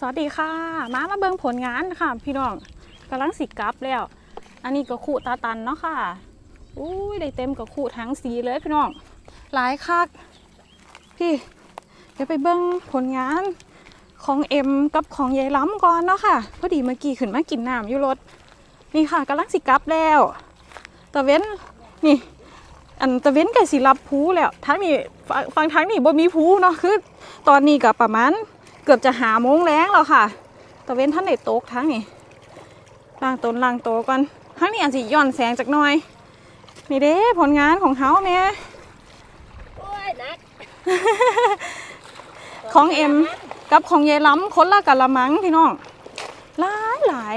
สวัสดีค่ะ มามาเบิ่งผลงานค่ะ พี่น้องกำลังสิกลับแล้ว อันนี้ก็คู่ตาตันเนาะค่ะอุ้ยได้เต็มกับคู่ทั้งสีเลยพี่น้องหลายคักพี่เดี๋ยวไปเบิ่งผลงานของเอ็มกับของยายล้ำก่อนเนาะค่ะพอดีเมื่อกี้ขึ้นมากินน้ำอยู่รถนี่ค่ะกำลังสิกลับแล้วตะเว้นนี่อันตะเว้นไก่สิรับพูแล้วทั้งนี้ฟังฟังทั้งนี้บ่มีพูเนาะคือ ตอนนี้ก็ประมาณ เกือบจะหาโมงแล้งแล้วค่ะตะเว้นท่านได้ตกทั้งนี้ล่างตนล่างโตวก่อนทั้งนี้อาจสิย่อนแสงจากหน่อย นี่เด้ผลงานของเฮาแม่โอ้ยนัก ของเอ็มกับของยายล้ำคนละกะละมังพี่น้องหลายหลาย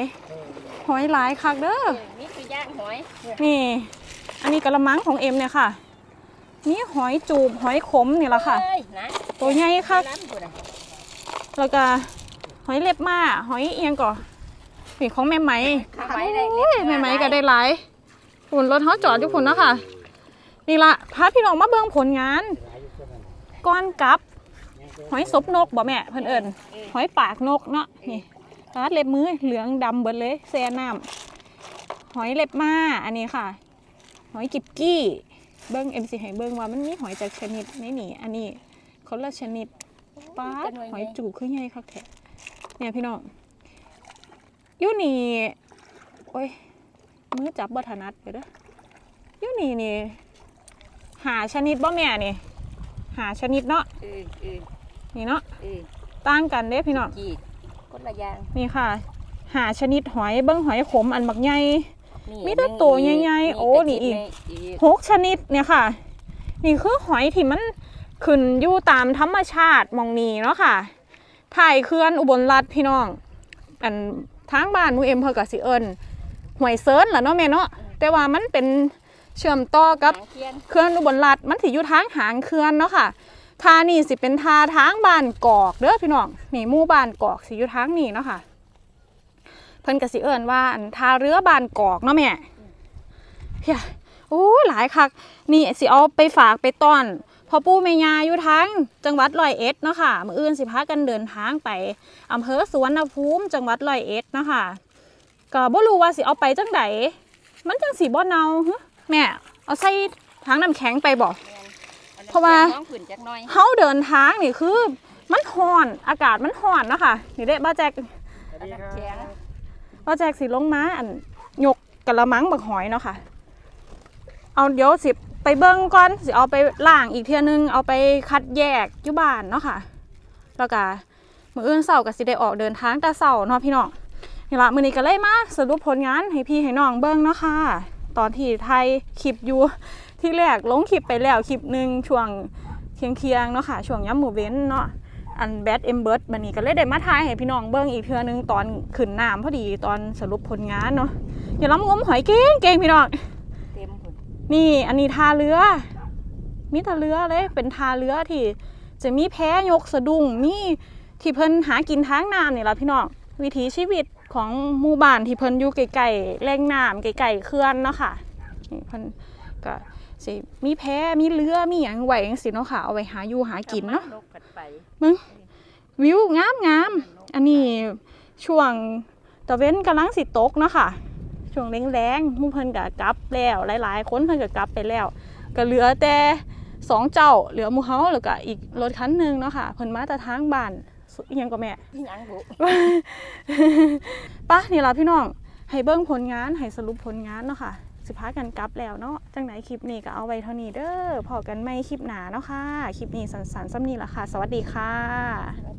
หอยหลายคักเด้อนี่คือย่างหอย นี่ อันนี้กะละมังของเอ็มเนี่ยค่ะ นี่หอยจูบหอยขมนี่แหละค่ะเอ้ยนะตัวใหญ่ค่ะน้ำกูน่ะ แล้วก็หอยเล็บมาหอยเอียงก่อนี่ของแม่ไหมข้าวไม้ได้โอ้ยแม่ไหมก็ได้หลายฝุ่นรถเขาจอดอยู่ฝุ่นเนาะค่ะ นี่ละพาพี่น้องมาเบิ่งผลงานก้อนกับ หอยศพนกบ่แม่เพิ่นเอิญหอยปากนกเนาะนี่ตาดเล็บมือเหลืองดำเบิดเลยแซ่น้ำหอยเล็บมาอันนี้ค่ะ หอยกิบกี้เบิ้งเอ็มซีให้เบิ้งว่ามันมีหอยจากชนิดในนี่อันนี้คนละชนิด ป้าดหอยจูบคือใหญ่คักแท้เนี่ยพี่น้องอยู่นี่โอ้ยมือจับบ่ถนัดเดี๋ยวเด้ออยู่นี่นี่ หาชนิดบ่แม่นี่ หาชนิดเนาะเออเออนี่เนาะเออต่างกันเด้พี่น้องจีดคนละอย่างนี่ค่ะ หาชนิดหอยเบิ้งหอยขมอันบักใหญ่นี่มีแต่ตัวใหญ่ๆโอ้นี่อีกหกชนิดเนี่ยค่ะ นี่คือหอยที่มัน ขึ้นอยู่ตามธรรมชาติมองนีเนาะค่ะถ่ายเขื่อนอุบลรัฐพี่น้อง อันทางบ้านมูเอ็มเพอกับสิเอิญหวยเซิร์นล่ะเนาะแม่เนาะแต่ว่ามันเป็นเชื่อมต่อกับเขื่อนอุบลรัฐมันสิอยู่ทางหางเขื่อนเนาะค่ะทานี่สิเป็นทาทางบ้านกอกเด้อพี่น้องนี่มู่บ้านกอกสิอยู่ทางนี่เนาะค่ะเพิ่นก็สิเอิ้นว่าอันทาเรือบ้านกอกเนาะแม่เพีย โอ้ยหลายคักนี่สิเอาไปฝากไปต้อนพ่อปู่แม่ย่าอยู่ทางจังหวัดร้อยเอ็ดเนาะค่ะมื้ออื่นสิพากันเดินทางไปอำเภอสุวรรณภูมิจังหวัดร้อยเอ็ดเนาะค่ะก็บ่รู้ว่าสิเอาไปจังไดมันจังสิบ่เนาหึแม่เอาใส่ถังน้ำแข็งไปบ่เพราะว่าน้องขืนจักหน่อยเฮาเดินทางนี่คือ มันร้อนอากาศมันร้อนเนาะค่ะนี่เด้บ้าแจกเอาน้ำแข็งบ้าแจกสิลงมาอันยกกะละมังบักหอยเนาะค่ะ เอาเดี๋ยวสิไปเบิ่งก่อนสิเอาไปล้างอีกเทื่อนึงเอาไปคัดแยกยู่บ้านเนาะค่ะ แล้วก็มืออื่นเช้าก็สิได้ออกเดินทางแต่เช้าเนาะพี่น้องนี่ละมือนี้ก็เลยมาสรุปผลงานให้พี่ให้น้องเบิ่งเนาะค่ะ ตอนที่ไทยคลิปอยู่ที่แรกลงคลิปไปแล้วคลิปหนึ่งช่วงเที่ยงเคียงๆเนาะค่ะช่วงย้ำหมู่เว้นเนาะอันแบดเอมเบิร์ดบันนี้ก็เลยได้มาทายให้พี่น้องเบิ้งอีกเทือนึงตอนขึ้นน้ำพอดีตอนสรุปผลงานเนาะอย่าล้ำงมหอยเก่งเก่งพี่น้อง นี่อันนี้ทาเรือ มีทาเรือเลย เป็นทาเรือที่ จะมีแพ้ยกสะดุ้งมีที่เพิ่นหากินทางน้ำนี่ละพี่น้องวิถีชีวิตของหมู่บ้านที่เพิ่นอยู่ไกลๆแหล่งน้ำไกลๆเขื่อนเนาะค่ะนี่เพิ่นก็สิมีแพ้มีเรือมีหยังไหว้จังซี่เนาะค่ะเอาไว้หาอยู่หากินเนาะนกกัดไปวิวงามงามอันนี้ช่วงตะเว้นกำลังสิตกเนาะค่ะ ช่วงแรงๆหมู่เพิ่นก็กลับแล้ว หลายๆ คนเพิ่นก็กลับไปแล้ว ก็เหลือแต่สองเจ้าเหลือหมู่เฮาแล้วก็อีกรถคันหนึงเนาะค่ะเพิ่นมาแต่ทางบ้านสุอิหยังก็แม่ที่หยังบุปะนี่ล่ะพี่น้อง ให้เบิ่งผลงานให้สรุปผลงานเนาะค่ะสิพากันกลับแล้วเนาะ จังไหนคลิปนี้ก็เอาไว้เท่านี้เด้อ พอกันไม่คลิปหนาเนาะค่ะ คลิปนี้สันๆซ้ำนี้ละค่ะ สวัสดีค่ะสวัสดี